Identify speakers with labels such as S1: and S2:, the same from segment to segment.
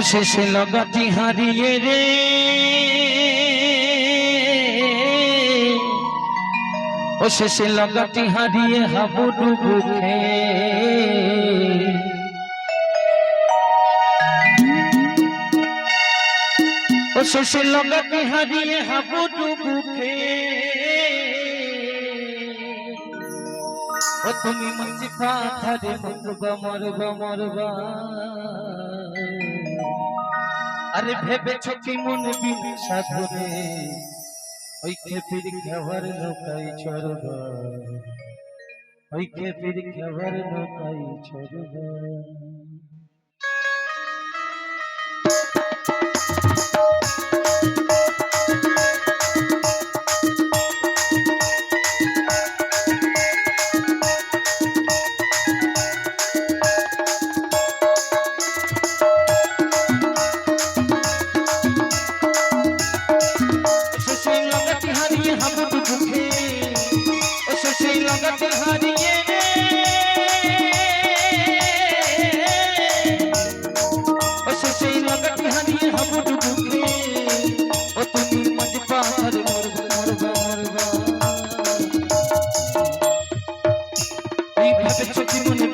S1: শেষে লাগাটি হারিয়ে রে। ও শেষে লাগাটি হারিয়ে হাবুডুবু খেয়ে ও শেষে লাগাটি হারিয়ে হাবুডুবু খেয়ে ও তুমি পাথারে মরবা মরবা মরবা আরে ভেবেছ কি মন বিদিশা ধরে ওই খেপির খেবার নৌকাই চরব ওই খেপির খেবার নৌকাই চড়বা। हम दुखे उससे लगत हरिए उससे लगत हरिए हम दुखे ओ तुम मज पार मरबा मरबा ई भवे चुकी मन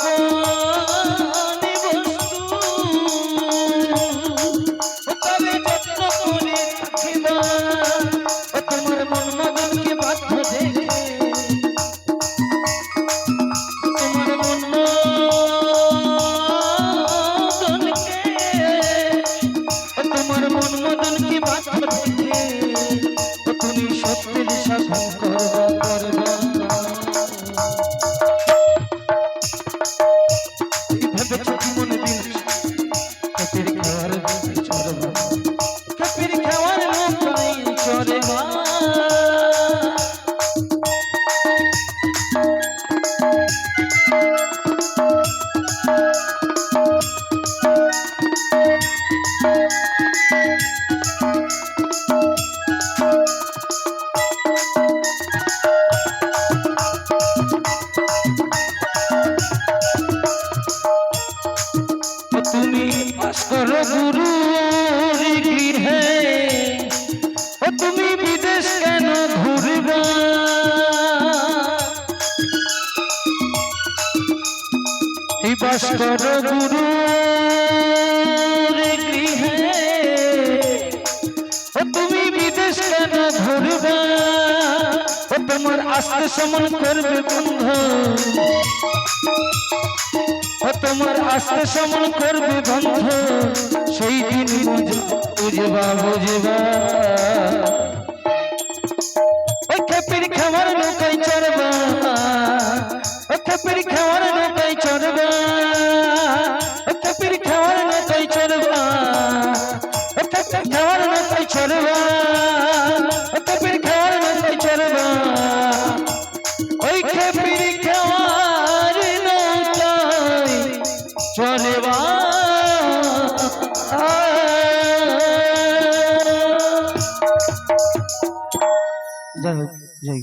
S1: Oh. ভাস্কর গুরু গৃহে ও তুমি বিদেশ কেন ঘুরবা এই ভাস্কর গুরু গৃহে ও তুমি বিদেশ কেন ঘুরবা ও তোমার আস্তে সমন করবে বন্ধু ও তোমার আস্তে সমন করবে বন্ধ। সেই দিন বুঝ- বুঝবা বুঝবা। ওই খেপির খাবার নৌকায় যাই